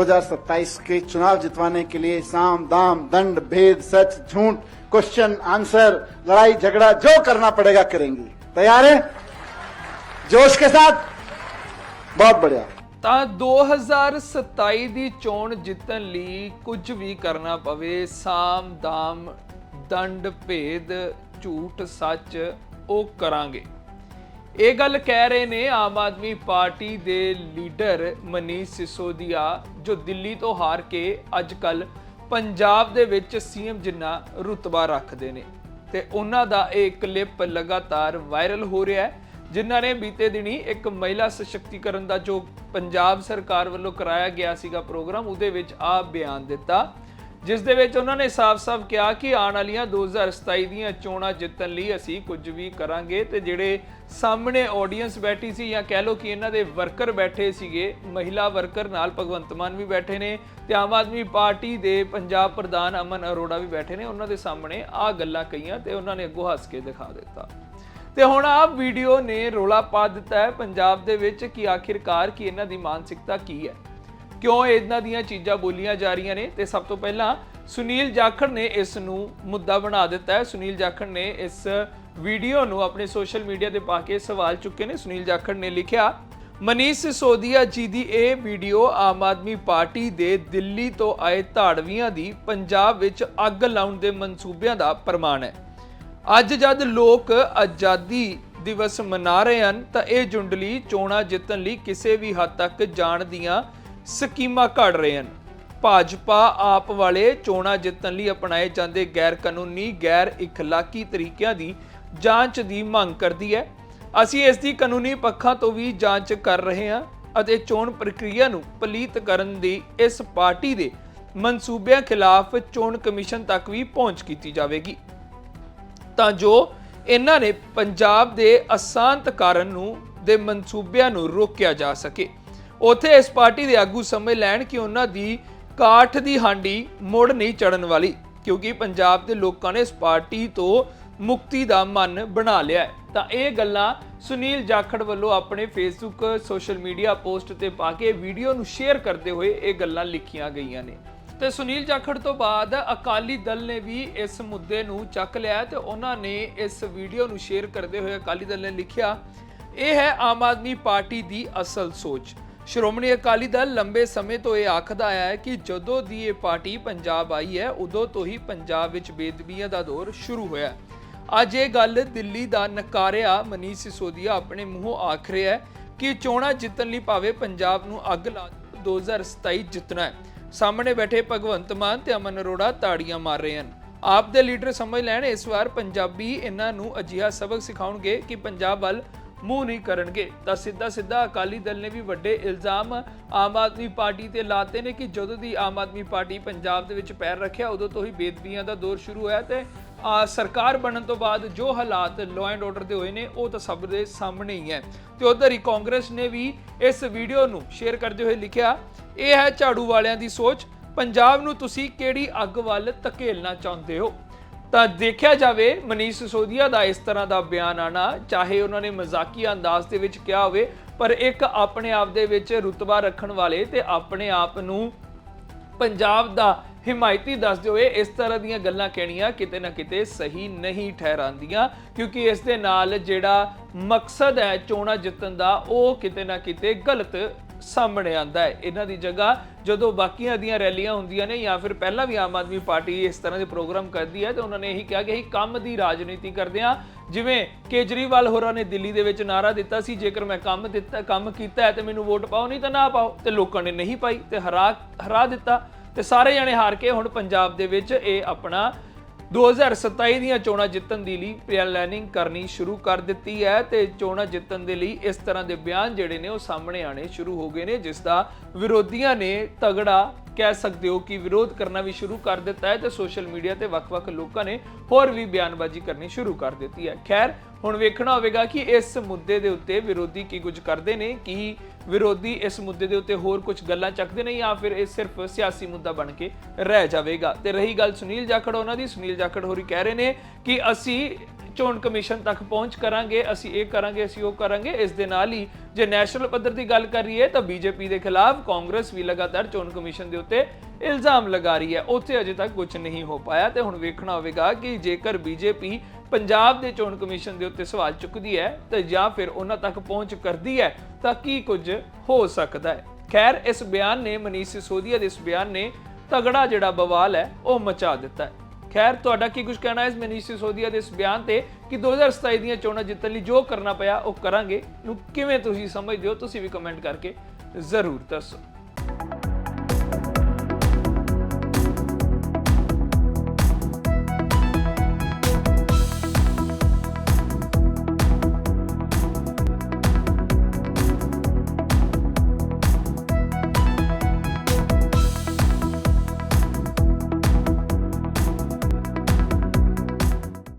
2027 के चुनाव जितवाने के लिए साम दाम दंड भेद सच झूठ क्वेश्चन आंसर लड़ाई झगड़ा जो करना पड़ेगा करेंगे तैयार है जोश के साथ बहुत बढ़िया ਤਾਂ 2027 ਦੀ ਚੋਣ ਜਿੱਤਣ ਲਈ ਕੁਝ ਵੀ ਕਰਨਾ ਪਵੇ ਸਾਮ ਦਾਮ ਦੰਡ ਭੇਦ ਝੂਠ ਸੱਚ ਉਹ ਕਰਾਂਗੇ ਇਹ ਗੱਲ ਕਹਿ ਰਹੇ ਨੇ ਆਮ ਆਦਮੀ ਪਾਰਟੀ ਦੇ ਲੀਡਰ ਮਨੀਸ਼ ਸਿਸੋਦੀਆ, ਜੋ ਦਿੱਲੀ ਤੋਂ ਹਾਰ ਕੇ ਅੱਜ ਕੱਲ ਪੰਜਾਬ ਦੇ ਵਿੱਚ ਸੀਐਮ ਜਿੰਨਾ ਰੁਤਬਾ ਰੱਖਦੇ ਨੇ। ਤੇ ਉਹਨਾਂ ਦਾ ਇਹ ਕਲਿੱਪ ਲਗਾਤਾਰ ਵਾਇਰਲ ਹੋ ਰਿਹਾ ਹੈ, ਜਿਨ੍ਹਾਂ ਨੇ ਬੀਤੇ ਦਿਨੀ ਇੱਕ ਮਹਿਲਾ ਸਸ਼ਕਤੀਕਰਨ ਦਾ ਜੋ ਪੰਜਾਬ ਸਰਕਾਰ ਵੱਲੋਂ ਕਰਾਇਆ ਗਿਆ ਸੀਗਾ ਪ੍ਰੋਗਰਾਮ, ਉਹਦੇ ਵਿੱਚ ਆ ਬਿਆਨ ਦਿੱਤਾ, ਜਿਸ ਦੇ ਵਿੱਚ ਉਹਨਾਂ ਨੇ ਸਾਫ਼-ਸਾਫ਼ ਕਿਹਾ ਕਿ ਆਉਣ ਵਾਲੀਆਂ 2027 ਦੀਆਂ ਚੋਣਾਂ ਜਿੱਤਣ ਲਈ ਅਸੀਂ ਕੁਝ ਵੀ ਕਰਾਂਗੇ ਤੇ ਜਿਹੜੇ ਸਾਹਮਣੇ ਆਡੀਅנס ਬੈਠੀ ਸੀ ਜਾਂ ਕਹਿ ਲਓ ਕਿ ਇਹਨਾਂ ਦੇ ਵਰਕਰ ਬੈਠੇ ਸੀਗੇ, ਮਹਿਲਾ ਵਰਕਰ ਨਾਲ ਭਗਵੰਤ ਮਾਨ ਵੀ ਬੈਠੇ ਨੇ ਤੇ ਆਮ ਆਦਮੀ ਪਾਰਟੀ ਦੇ ਪੰਜਾਬ ਪ੍ਰਧਾਨ ਅਮਨ ਅਰੋੜਾ ਵੀ ਬੈਠੇ ਨੇ, ਉਹਨਾਂ ਦੇ ਸਾਹਮਣੇ ਆ ਗੱਲਾਂ ਕਹੀਆਂ ਤੇ ਉਹਨਾਂ ਨੇ ਅੱਗੋਂ ਹੱਸ ਕੇ ਦਿਖਾ ਦਿੱਤਾ। ਤੇ ਹੁਣ ਆ ਵੀਡੀਓ ਨੇ ਰੋਲਾ ਪਾ ਦਿੱਤਾ ਹੈ ਪੰਜਾਬ ਦੇ ਵਿੱਚ ਕਿ ਆਖਿਰਕਾਰ ਕੀ ਇਹਨਾਂ ਦੀ ਮਾਨਸਿਕਤਾ ਕੀ ਹੈ। ਕਿਉਂ ਇਹਨਾਂ ਦੀਆਂ ਚੀਜ਼ਾਂ ਬੋਲੀਆਂ ਜਾ ਰਹੀਆਂ ਨੇ ਤੇ ਸਭ ਤੋਂ ਪਹਿਲਾਂ ਸੁਨੀਲ ਜਾਖੜ ਨੇ ਇਸ ਨੂੰ ਮੁੱਦਾ ਬਣਾ ਦਿੱਤਾ ਹੈ। ਸੁਨੀਲ ਜਾਖੜ ਨੇ ਇਸ ਵੀਡੀਓ ਨੂੰ ਆਪਣੇ ਸੋਸ਼ਲ ਮੀਡੀਆ ਤੇ ਪਾ ਕੇ ਸਵਾਲ ਚੁੱਕੇ ਨੇ। ਸੁਨੀਲ ਜਾਖੜ ਨੇ ਲਿਖਿਆ, ਮਨੀਸ਼ ਸਿਸੋਦੀਆ ਜੀ ਦੀ ਇਹ ਵੀਡੀਓ ਆਮ ਆਦਮੀ ਪਾਰਟੀ ਦੇ ਦਿੱਲੀ ਤੋਂ ਆਏ ਧਾੜਵੀਆਂ ਦੀ ਪੰਜਾਬ ਵਿੱਚ ਅੱਗ ਲਾਉਣ ਦੇ ਮਨਸੂਬਿਆਂ ਦਾ ਪ੍ਰਮਾਣ ਹੈ। ਅੱਜ ਜਦ ਲੋਕ ਆਜ਼ਾਦੀ ਦਿਵਸ ਮਨਾ ਰਹੇ ਹਨ, ਤਾਂ ਇਹ ਜੁੰਡਲੀ ਚੋਣਾਂ ਜਿੱਤਣ ਲਈ ਕਿਸੇ ਵੀ ਹੱਦ ਤੱਕ ਜਾਣ ਦੀਆਂ ਸਕੀਮਾਂ ਘੜ ਰਹੇ ਹਨ। ਭਾਜਪਾ ਆਪ ਵਾਲੇ ਚੋਣਾਂ ਜਿੱਤਣ ਲਈ ਅਪਣਾਏ ਜਾਂਦੇ ਗੈਰ ਕਾਨੂੰਨੀ ਗੈਰ ਇਖਲਾਕੀ ਤਰੀਕਿਆਂ ਦੀ ਜਾਂਚ ਦੀ ਮੰਗ ਕਰਦੀ ਹੈ। ਅਸੀਂ ਇਸ ਦੀ ਕਾਨੂੰਨੀ ਪੱਖਾਂ ਤੋਂ ਵੀ ਜਾਂਚ ਕਰ ਰਹੇ ਹਾਂ ਅਤੇ ਚੋਣ ਪ੍ਰਕਿਰਿਆ ਨੂੰ ਪਲੀਤ ਕਰਨ ਦੀ ਇਸ ਪਾਰਟੀ ਦੇ ਮਨਸੂਬਿਆਂ ਖਿਲਾਫ ਚੋਣ ਕਮਿਸ਼ਨ ਤੱਕ ਵੀ ਪਹੁੰਚ ਕੀਤੀ ਜਾਵੇਗੀ। ਤਾਂ ਜੋ ਇਹਨਾਂ ਨੇ ਪੰਜਾਬ ਦੇ ਅਸ਼ਾਂਤ ਕਾਰਨ ਨੂੰ, ਦੇ ਮਨਸੂਬਿਆਂ ਨੂੰ ਰੋਕਿਆ ਜਾ ਸਕੇ। ਉਥੇ ਇਸ ਪਾਰਟੀ ਦੇ ਆਗੂ ਸਮੇਂ ਲੈਣ ਕਿ ਉਹਨਾਂ ਦੀ ਕਾਠ ਦੀ ਹਾਂਡੀ ਮੁੜ ਨਹੀਂ ਚੜਨ ਵਾਲੀ, ਕਿਉਂਕਿ ਪੰਜਾਬ ਦੇ ਲੋਕਾਂ ਨੇ ਇਸ ਪਾਰਟੀ ਤੋਂ ਮੁਕਤੀ ਦਾ ਮਨ ਬਣਾ ਲਿਆ ਹੈ। ਤਾਂ ਇਹ ਗੱਲਾਂ ਸੁਨੀਲ ਜਾਖੜ ਵੱਲੋਂ ਆਪਣੇ ਫੇਸਬੁੱਕ ਸੋਸ਼ਲ ਮੀਡੀਆ ਪੋਸਟ ਤੇ ਪਾ ਕੇ ਵੀਡੀਓ ਨੂੰ ਸ਼ੇਅਰ ਕਰਦੇ ਹੋਏ ਇਹ ਗੱਲਾਂ ਲਿਖੀਆਂ ਗਈਆਂ ਨੇ। ਤੇ ਸੁਨੀਲ ਜਾਖੜ ਤੋਂ ਬਾਅਦ ਅਕਾਲੀ ਦਲ ਨੇ ਵੀ ਇਸ ਮੁੱਦੇ ਨੂੰ ਚੱਕ ਲਿਆ ਤੇ ਉਹਨਾਂ ਨੇ ਇਸ ਵੀਡੀਓ ਨੂੰ ਸ਼ੇਅਰ ਕਰਦੇ ਹੋਏ ਅਕਾਲੀ ਦਲ ਨੇ ਲਿਖਿਆ, ਇਹ ਹੈ ਆਮ ਆਦਮੀ ਪਾਰਟੀ ਦੀ ਅਸਲ ਸੋਚ। ਸ਼੍ਰੋਮਣੀ ਅਕਾਲੀ ਦਲ ਲੰਬੇ ਸਮੇਂ ਤੋਂ ਇਹ ਆਖਦਾ ਆਇਆ ਹੈ ਕਿ ਜਦੋਂ ਦੀ ਇਹ ਪਾਰਟੀ ਪੰਜਾਬ ਆਈ ਹੈ, ਉਦੋਂ ਤੋਂ ਹੀ ਪੰਜਾਬ ਵਿੱਚ ਬੇਦਬੀਆਂ ਦਾ ਦੌਰ ਸ਼ੁਰੂ ਹੋਇਆ ਹੈ। ਅੱਜ ਇਹ ਗੱਲ ਦਿੱਲੀ ਦਾ ਨਕਾਰਿਆ ਮਨੀਸ਼ ਸਿਸੋਦੀਆ ਆਪਣੇ ਮੂੰਹੋਂ ਆਖ ਰਿਹਾ ਹੈ ਕਿ ਚੋਣਾਂ ਜਿੱਤਣ ਲਈ ਭਾਵੇਂ ਪੰਜਾਬ ਨੂੰ ਅੱਗ ਲਾ 2027 ਜਿੱਤਣਾ ਹੈ। ਸਾਹਮਣੇ ਬੈਠੇ ਭਗਵੰਤ ਮਾਨ ਤੇ ਅਮਨ ਅਰੋੜਾ ਤਾੜੀਆਂ ਮਾਰ ਰਹੇ ਹਨ। ਆਪ ਦੇ ਲੀਡਰ ਸਮਝ ਲੈਣ, ਇਸ ਵਾਰ ਪੰਜਾਬੀ ਇਹਨਾਂ ਨੂੰ ਅਜਿਹਾ ਸਬਕ ਸਿਖਾਉਣਗੇ ਕਿ ਪੰਜਾਬ ਵੱਲ ਮੂੰਹ ਨਹੀਂ ਕਰਨਗੇ। ਤਾਂ ਸਿੱਧਾ ਸਿੱਧਾ ਅਕਾਲੀ ਦਲ ਨੇ ਵੀ ਵੱਡੇ ਇਲਜ਼ਾਮ ਆਮ ਆਦਮੀ ਪਾਰਟੀ ਤੇ ਲਾਤੇ ਨੇ ਕਿ ਜਦੋਂ ਦੀ ਆਮ ਆਦਮੀ ਪਾਰਟੀ ਪੰਜਾਬ ਦੇ ਵਿੱਚ ਪੈਰ ਰੱਖਿਆ, ਉਦੋਂ ਤੋਂ ਹੀ ਬੇਦਬੀਆਂ ਦਾ ਦੌਰ ਸ਼ੁਰੂ ਹੋਇਆ ਤੇ ਸਰਕਾਰ ਬਣਨ ਤੋਂ ਬਾਅਦ ਜੋ ਹਾਲਾਤ ਲਾਅ ਐਂਡ ਆਰਡਰ ਦੇ ਹੋਏ ਨੇ, ਉਹ ਤਾਂ ਸਭ ਦੇ ਸਾਹਮਣੇ ਹੀ ਹੈ। ਤੇ ਉਧਰ ਹੀ ਕਾਂਗਰਸ ਨੇ ਵੀ ਇਸ ਵੀਡੀਓ ਨੂੰ ਸ਼ੇਅਰ ਕਰਦੇ ਹੋਏ ਲਿਖਿਆ, ਇਹ ਹੈ ਝਾੜੂ ਵਾਲਿਆਂ ਦੀ ਸੋਚ, ਪੰਜਾਬ ਨੂੰ ਤੁਸੀਂ ਕਿਹੜੀ ਅੱਗ ਵੱਲ ਧਕੇਲਣਾ ਚਾਹੁੰਦੇ ਹੋ? ਤਾਂ ਦੇਖਿਆ ਜਾਵੇ, ਮਨੀਸ਼ ਸਿਸੋਦੀਆ ਦਾ ਇਸ ਤਰ੍ਹਾਂ ਦਾ ਬਿਆਨ ਆਣਾ ਚਾਹੇ ਉਹਨਾਂ ਨੇ ਮਜ਼ਾਕੀਆ ਅੰਦਾਜ਼ ਦੇ ਵਿੱਚ ਕਿਹਾ ਹੋਵੇ, ਪਰ ਇੱਕ ਆਪਣੇ ਆਪ ਦੇ ਵਿੱਚ ਰੁਤਬਾ ਰੱਖਣ ਵਾਲੇ ਤੇ ਆਪਣੇ ਆਪ ਨੂੰ ਪੰਜਾਬ ਦਾ ਹਿਮਾਇਤੀ ਦੱਸਦੇ ਹੋਏ ਇਸ ਤਰ੍ਹਾਂ ਦੀਆਂ ਗੱਲਾਂ ਕਹਿਣੀਆਂ ਕਿਤੇ ਨਾ ਕਿਤੇ ਸਹੀ ਨਹੀਂ ਠਹਿਰਾਂਦੀਆਂ ਕਿਉਂਕਿ ਇਸ ਦੇ ਨਾਲ ਜਿਹੜਾ ਮਕਸਦ ਹੈ ਚੋਣਾਂ ਜਿੱਤਣ ਦਾ, ਉਹ ਕਿਤੇ ਨਾ ਕਿਤੇ ਗਲਤ ਸਾਹਮਣੇ ਆਂਦਾ ਹੈ। ਇਹਨਾਂ ਦੀ ਜਗ੍ਹਾ ਜਦੋਂ ਬਾਕੀਆਂ ਦੀਆਂ ਰੈਲੀਆਂ ਹੁੰਦੀਆਂ ਨੇ ਜਾਂ ਫਿਰ ਪਹਿਲਾਂ ਵੀ ਆਮ ਆਦਮੀ ਪਾਰਟੀ ਇਸ ਤਰ੍ਹਾਂ ਦੇ ਪ੍ਰੋਗਰਾਮ ਕਰਦੀ ਹੈ, ਤੇ ਉਹਨਾਂ ਨੇ ਇਹੀ ਕਿਹਾ ਕਿ ਅਸੀਂ ਕੰਮ ਦੀ ਰਾਜਨੀਤੀ ਕਰਦੇ ਹਾਂ। ਜਿਵੇਂ ਕੇਜਰੀਵਾਲ ਹੋਰਾਂ ਨੇ ਦਿੱਲੀ ਦੇ ਵਿੱਚ ਨਾਰਾ ਦਿੱਤਾ ਸੀ, ਜੇਕਰ ਮੈਂ ਕੰਮ ਦਿੱਤਾ, ਕੰਮ ਕੀਤਾ ਹੈ ਤੇ ਮੈਨੂੰ ਵੋਟ ਪਾਓ, ਨਹੀਂ ਤਾਂ ਨਾ ਪਾਓ, ਤੇ ਲੋਕਾਂ ਨੇ ਨਹੀਂ ਪਾਈ ਤੇ ਹਰਾ ਹਰਾ ਦਿੱਤਾ। ਤੇ ਸਾਰੇ ਜਣੇ ਹਾਰ ਕੇ ਹੁਣ ਪੰਜਾਬ ਦੇ ਵਿੱਚ ਇਹ ਆਪਣਾ 2027 ਦੀਆਂ ਚੋਣਾਂ ਜਿੱਤਣ ਦੀ ਲਈ ਪਲੈਨਿੰਗ ਕਰਨੀ ਸ਼ੁਰੂ ਕਰ ਦਿੱਤੀ ਹੈ ਤੇ ਚੋਣਾਂ ਜਿੱਤਣ ਦੇ ਲਈ ਇਸ ਤਰ੍ਹਾਂ ਦੇ ਬਿਆਨ ਜਿਹੜੇ ਨੇ ਉਹ ਸਾਹਮਣੇ ਆਣੇ ਸ਼ੁਰੂ ਹੋ ਗਏ ਨੇ, ਜਿਸ ਦਾ ਵਿਰੋਧੀਆਂ ਨੇ ਤਗੜਾ ਕਹਿ ਸਕਦੇ ਹੋ ਕਿ ਵਿਰੋਧ ਕਰਨਾ ਵੀ ਸ਼ੁਰੂ ਕਰ ਦਿੱਤਾ ਹੈ ਤੇ ਸੋਸ਼ਲ ਮੀਡੀਆ ਤੇ ਵੱਖ-ਵੱਖ ਲੋਕਾਂ ਨੇ ਹੋਰ ਵੀ ਬਿਆਨਬਾਜ਼ੀ ਕਰਨੀ ਸ਼ੁਰੂ ਕਰ ਦਿੱਤੀ ਹੈ। ਖੈਰ, ਹੁਣ ਵੇਖਣਾ ਹੋਵੇਗਾ ਕਿ ਇਸ ਮੁੱਦੇ ਦੇ ਉੱਤੇ ਵਿਰੋਧੀ ਕੀ ਕੁਝ ਕਰਦੇ ਨੇ, ਕੀ ਵਿਰੋਧੀ ਇਸ ਮੁੱਦੇ ਦੇ ਉੱਤੇ ਹੋਰ ਕੁਝ ਗੱਲਾਂ ਚੱਕਦੇ ਨੇ ਜਾਂ ਫਿਰ ਇਹ ਸਿਰਫ ਸਿਆਸੀ ਮੁੱਦਾ ਬਣ ਕੇ ਰਹਿ ਜਾਵੇਗਾ। ਤੇ ਰਹੀ ਗੱਲ ਸੁਨੀਲ ਜਾਖੜ, ਉਹਨਾਂ ਦੀ। ਸੁਨੀਲ ਜਾਖੜ ਹੋਰੀ ਕਹਿ ਰਹੇ ਨੇ ਕਿ ਅਸੀਂ ਚੋਣ ਕਮਿਸ਼ਨ ਤੱਕ ਪਹੁੰਚ ਕਰਾਂਗੇ, ਅਸੀਂ ਇਹ ਕਰਾਂਗੇ, ਅਸੀਂ ਉਹ ਕਰਾਂਗੇ। ਇਸ ਦੇ ਨਾਲ ਹੀ ਜੇ ਨੈਸ਼ਨਲ ਪੱਧਰ ਦੀ ਗੱਲ ਕਰੀਏ ਤਾਂ ਬੀਜੇਪੀ ਦੇ ਖਿਲਾਫ ਕਾਂਗਰਸ ਵੀ ਲਗਾਤਾਰ ਚੋਣ ਕਮਿਸ਼ਨ ਦੇ ਉੱਤੇ ਇਲਜ਼ਾਮ ਲਗਾ ਰਹੀ ਹੈ। ਉੱਥੇ ਅਜੇ ਤੱਕ ਕੁਝ ਨਹੀਂ ਹੋ ਪਾਇਆ ਤੇ ਹੁਣ ਵੇਖਣਾ ਹੋਵੇਗਾ ਕਿ ਜੇਕਰ ਬੀਜੇਪੀ ਪੰਜਾਬ ਦੇ ਚੋਣ ਕਮਿਸ਼ਨ ਦੇ ਉੱਤੇ ਸਵਾਲ ਚੁੱਕਦੀ ਹੈ ਤਾਂ ਜਾਂ ਫਿਰ ਉਹਨਾਂ ਤੱਕ ਪਹੁੰਚ ਕਰਦੀ ਹੈ ਤਾਂ ਕੀ ਕੁਝ ਹੋ ਸਕਦਾ ਹੈ। ਖੈਰ, ਇਸ ਬਿਆਨ ਨੇ ਮਨੀਸ਼ ਸਿਸੋਦੀਆ ਦੇ ਇਸ ਬਿਆਨ ਨੇ ਤਗੜਾ ਜਿਹੜਾ ਬਵਾਲ ਹੈ, ਉਹ ਮਚਾ ਦਿੱਤਾ ਹੈ। ਖੈਰ, ਤੁਹਾਡਾ ਕੀ ਕੁਝ ਕਹਿਣਾ ਹੈ ਇਸ ਮਨੀਸ਼ ਸਿਸੋਦੀਆ ਦੇ ਇਸ ਬਿਆਨ ਤੇ ਕਿ 2027 ਦੀਆਂ ਚੋਣਾਂ ਜਿੱਤਣ ਲਈ ਜੋ ਕਰਨਾ ਪਿਆ ਉਹ ਕਰਾਂਗੇ? ਨੂੰ ਕਿਵੇਂ ਤੁਸੀਂ ਸਮਝਦੇ ਹੋ? ਤੁਸੀਂ ਵੀ ਕਮੈਂਟ ਕਰਕੇ ਜ਼ਰੂਰ ਦੱਸੋ।